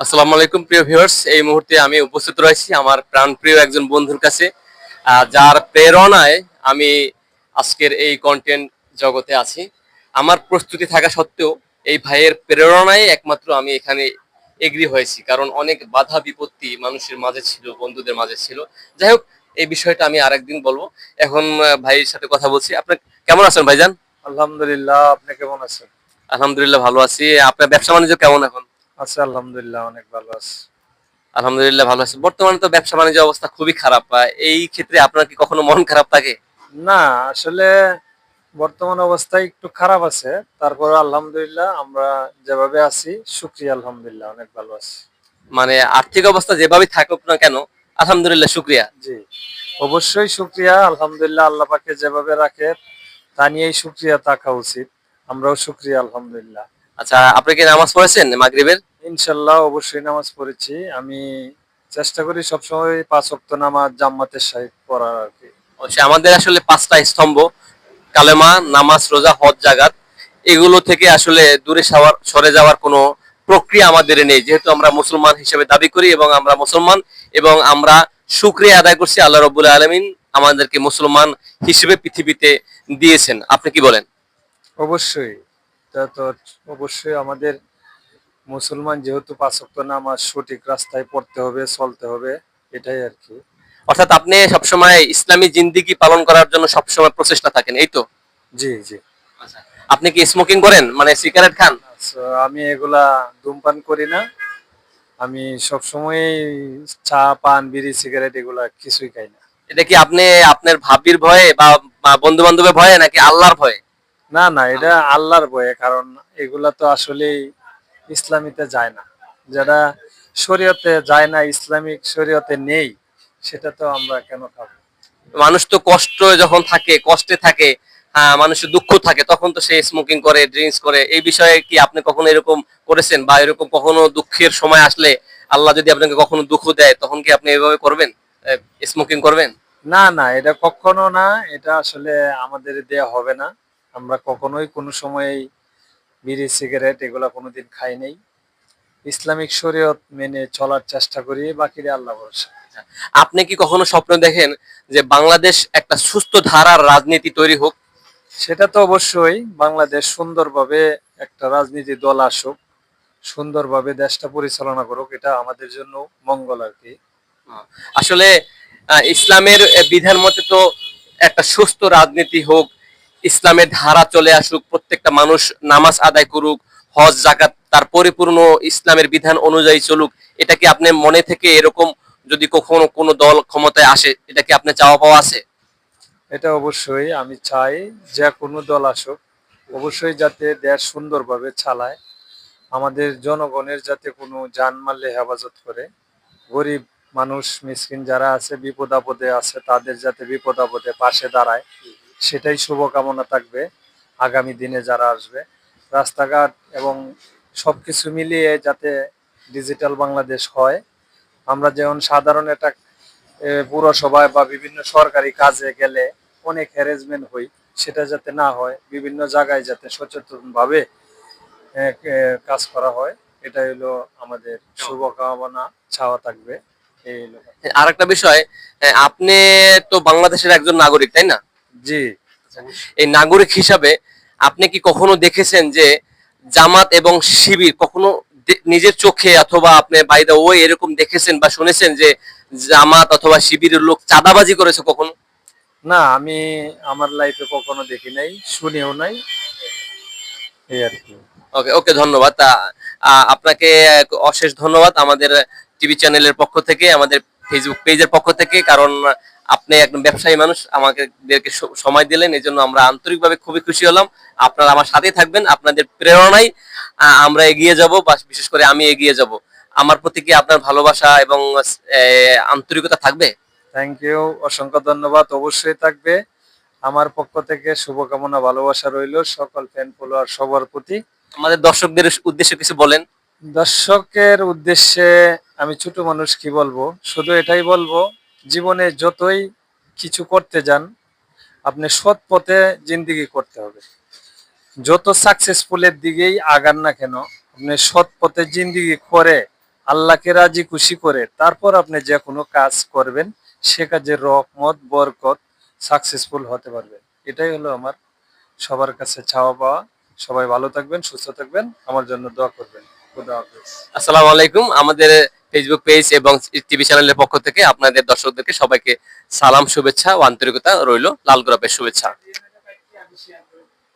আসসালামু আলাইকুম প্রিয় ভিউয়ার্স। এই মুহূর্তে আমি উপস্থিত রয়েছি আমার প্রাণপ্রিয় একজন বন্ধুর কাছে যার প্রেরণায় আমি আজকের এই কন্টেন্ট জগতে আছি। আমার প্রস্তুতি থাকা সত্ত্বেও এই ভাইয়ের প্রেরণায় একমাত্র আমি এখানে এগ্রি হয়েছি কারণ অনেক বাধা বিপত্তি মানুষের মাঝে ছিল বন্ধুদের মাঝে ছিল। যাই হোক এই বিষয়টা আমি আরেকদিন বলব। এখন ভাইয়ের সাথে কথা বলছি। আপনার কেমন আছেন ভাইজান? আলহামদুলিল্লাহ আপনি কেমন আছেন? আলহামদুলিল্লাহ ভালো আছি। আপনার ব্যবসা বাণিজ্য কেমন এখন? আছে আলহামদুলিল্লাহ অনেক ভালো আছে। আলহামদুলিল্লাহ ভালো আছি। বর্তমানে তো ব্যবসা বাণিজ্য অবস্থা খুবই খারাপ এই ক্ষেত্রে আপনার কি কখনো মন খারাপ থাকে? না আসলে বর্তমান অবস্থায় একটু খারাপ আছে। তারপর আলহামদুলিল্লাহ আমরা যেভাবে আছি শুক্রিয়া আলহামদুলিল্লাহ অনেক ভালো আছি। মানে আর্থিক অবস্থা যেভাবে থাকুক না কেন আলহামদুলিল্লাহ শুক্রিয়া জি অবশ্যই শুক্রিয়া আলহামদুলিল্লাহ আল্লাহ পাকে যেভাবে রাখে তা নিয়েই শুক্রিয়া থাকা উচিত। আমরাও শুক্রিয়া আলহামদুলিল্লাহ। আচ্ছা আপনি কি নামাজ পড়েছেন মাগরিবের? ইনশাল্লাহ অবশ্যই নামাজ পড়েছি। আমি চেষ্টা করি সবসময় পাঁচ ওয়াক্ত নামাজ জাম্মাতের সাহিব পড়ার আর কি। আমাদের আসলে পাঁচটা স্তম্ভ কালেমা নামাজ রোজা হজ জাগাত এগুলো থেকে আসলে দূরে সরে যাওয়ার কোনো প্রক্রিয়া আমাদের নেই। যেহেতু আমরা মুসলমান হিসেবে দাবি করি এবং আমরা মুসলমান এবং আমরা শুক্রিয়া আদায় করছি আল্লাহ রবুল্লা আলমিন আমাদেরকে মুসলমান হিসেবে পৃথিবীতে দিয়েছেন। আপনি কি বলেন? অবশ্যই। তা তো অবশ্যই আমাদের মুসলমান যেহেতু পাঁচক্ত নামাজ সঠিক রাস্তায় পড়তে হবে চলতে হবে এটাই আর কি। অর্থাৎ আপনি সবসময় ইসলামী জিন্দিগি পালন করার জন্য সবসময় প্রচেষ্টা থাকেন এই তো? জি জি। আপনি কি স্মোকিং করেন? মানে সিগারেট খান? So, আমি এগুলা ধূমপান করি না। আমি সবসময় চা পান বিড়ি সিগারেট এগুলা কিছুই খাই না। এটা কি আপনি আপনার ভাবির ভয়ে বা বন্ধু বান্ধবের ভয়ে নাকি আল্লাহর ভয়ে? না না এটা আল্লাহর বয়ে কারণ এগুলা তো আসলে ইসলামিতে যায় না। যারা শরীয়তে যায় না ইসলামিক শরীয়তে নেই সেটা তো আমরা কেন খাব মানুষ তো কষ্ট যখন থাকে কষ্টে থাকে হ্যাঁ মানুষের দুঃখ থাকে তখন তো সে স্মোকিং করে ড্রিঙ্কস করে। এই বিষয়ে কি আপনি কখনো এরকম করেছেন বা এরকম কখনো দুঃখের সময় আসলে আল্লাহ যদি আপনাকে কখনো দুঃখ দেয় তখন কি আপনি এভাবে করবেন? স্মোকিং করবেন? না না এটা কখনো না এটা আসলে আমাদের দেয়া হবে না। আমরা কখনোই কোনো সময় বিড়ি সিগারেট এগুলা কোনোদিন খাই নাই। ইসলামিক শরীয়ত মেনে চলার চেষ্টা করি বাকিরা আল্লাহ ভরসা। আপনি কি কখনো স্বপ্ন দেখেন যে বাংলাদেশ একটা সুস্থ ধারার রাজনীতি তৈরি হোক? সেটা তো অবশ্যই বাংলাদেশ সুন্দরভাবে একটা রাজনীতি দল আসুক সুন্দরভাবে দেশটা পরিচালনা করুক এটা আমাদের জন্য মঙ্গল আর কি। আসলে ইসলামের বিধান মতে তো একটা সুস্থ রাজনীতি হোক ইসলামের ধারা চলে আসুক, প্রত্যেকটা মানুষ নামাজ আদায় করুক, হজ জাকাত তার পরিপূর্ণ ইসলামের বিধান অনুযায়ী চলুক, এটা কি আপনি মনে থেকে এরকম যদি কখনো কোনো দল ক্ষমতায় আসে, এটা কি আপনার চাওয়া পাওয়া আছে? এটা অবশ্যই আমি চাই যে কোনো দল আসুক, অবশ্যই যাতে দেশ সুন্দরভাবে চালায়, আমাদের জনগণের যাতে কোনো জানমালে হেফাজত করে, গরিব মানুষ, মিসকিন যারা আছে, বিপদ আপদে আছে, তাদের যাতে বিপদ আপদে পাশে দাঁড়ায়। সেটাই শুভকামনা থাকবে আগামী দিনে যারা আসবে। রাস্তাঘাট এবং সব কিছু মিলিয়ে যাতে ডিজিটাল বাংলাদেশ হয়, আমরা যেমন সাধারণ একটা পুরসভায় বা বিভিন্ন সরকারি কাজে গেলে অনেক হ্যারেসমেন্ট হই, সেটা যাতে না হয়, বিভিন্ন জায়গায় যাতে সচেতনভাবে কাজ করা হয় এটা হলো আমাদের শুভকামনা, চাওয়া থাকবে আর একটা বিষয় আপনি তো বাংলাদেশের একজন নাগরিক, তাই না? জি। এই নাগরিক হিসাবে আপনি কি কখনো দেখেছেন যে জামাত এবং শিবির কখনো নিজের চোখে অথবা আপনি বাই দা ওয়ে এরকম দেখেছেন বা শুনেছেন যে জামাত অথবা শিবিরের লোক চাঁদাবাজি করেছে কখনো? না আমি আমার লাইফে কখনো দেখি নাই শুনেও নাই। এই আর কি। ওকে ওকে ধন্যবাদ। আপনাকে অশেষ ধন্যবাদ আমাদের টিভি চ্যানেলের পক্ষ থেকে আমাদের ফেসবুক পেজের পক্ষ থেকে কারণ আপনি একজন ব্যবসায়ী মানুষ আমাকে সময় দিলেন এই জন্য আমরা আন্তরিকভাবে খুবই খুশি হলাম। আপনারা আমার সাথেই থাকবেন আপনাদের প্রেরণায় আমরা এগিয়ে যাব বা বিশেষ করে আমি এগিয়ে যাব। আমার প্রতি কি আপনার ভালোবাসা এবং আন্তরিকতা থাকবে? থ্যাংক ইউ অসংখ্য ধন্যবাদ অবশ্যই থাকবে। আমার পক্ষ থেকে শুভকামনা ভালোবাসা রইল সকল ফ্যান ফলোয়ার সবার প্রতি। আমাদের দর্শকদের উদ্দেশ্যে কিছু বলেন। দর্শকের উদ্দেশ্যে আমি ছোট মানুষ কি বলব? শুধু এটাই বলব জীবনে যতই কিছু করতে যান, আপনি সৎ পথে জিন্দিগি করতে হবে। যত সাকসেসফুলের দিকেই আগান না কেন, আপনি সৎ পথে জিন্দিগি করে, আল্লাহকে রাজি খুশি করে, তারপর আপনি যে কোনো কাজ করবেন, সে কাজের রহমত, বরকত সাকসেসফুল হতে পারবেন এটাই হলো আমার সবার কাছে চাওয়া পাওয়া। সবাই ভালো থাকবেন, সুস্থ থাকবেন। আমার জন্য দোয়া করবেন। আসসালামু আলাইকুম। আমাদের ফেসবুক পেজ এবং টিভি চ্যানেলের পক্ষ থেকে আপনাদের দর্শকদেরকে সবাইকে সালাম, শুভেচ্ছা ও আন্তরিকতা রইল লাল গোলাপের শুভেচ্ছা।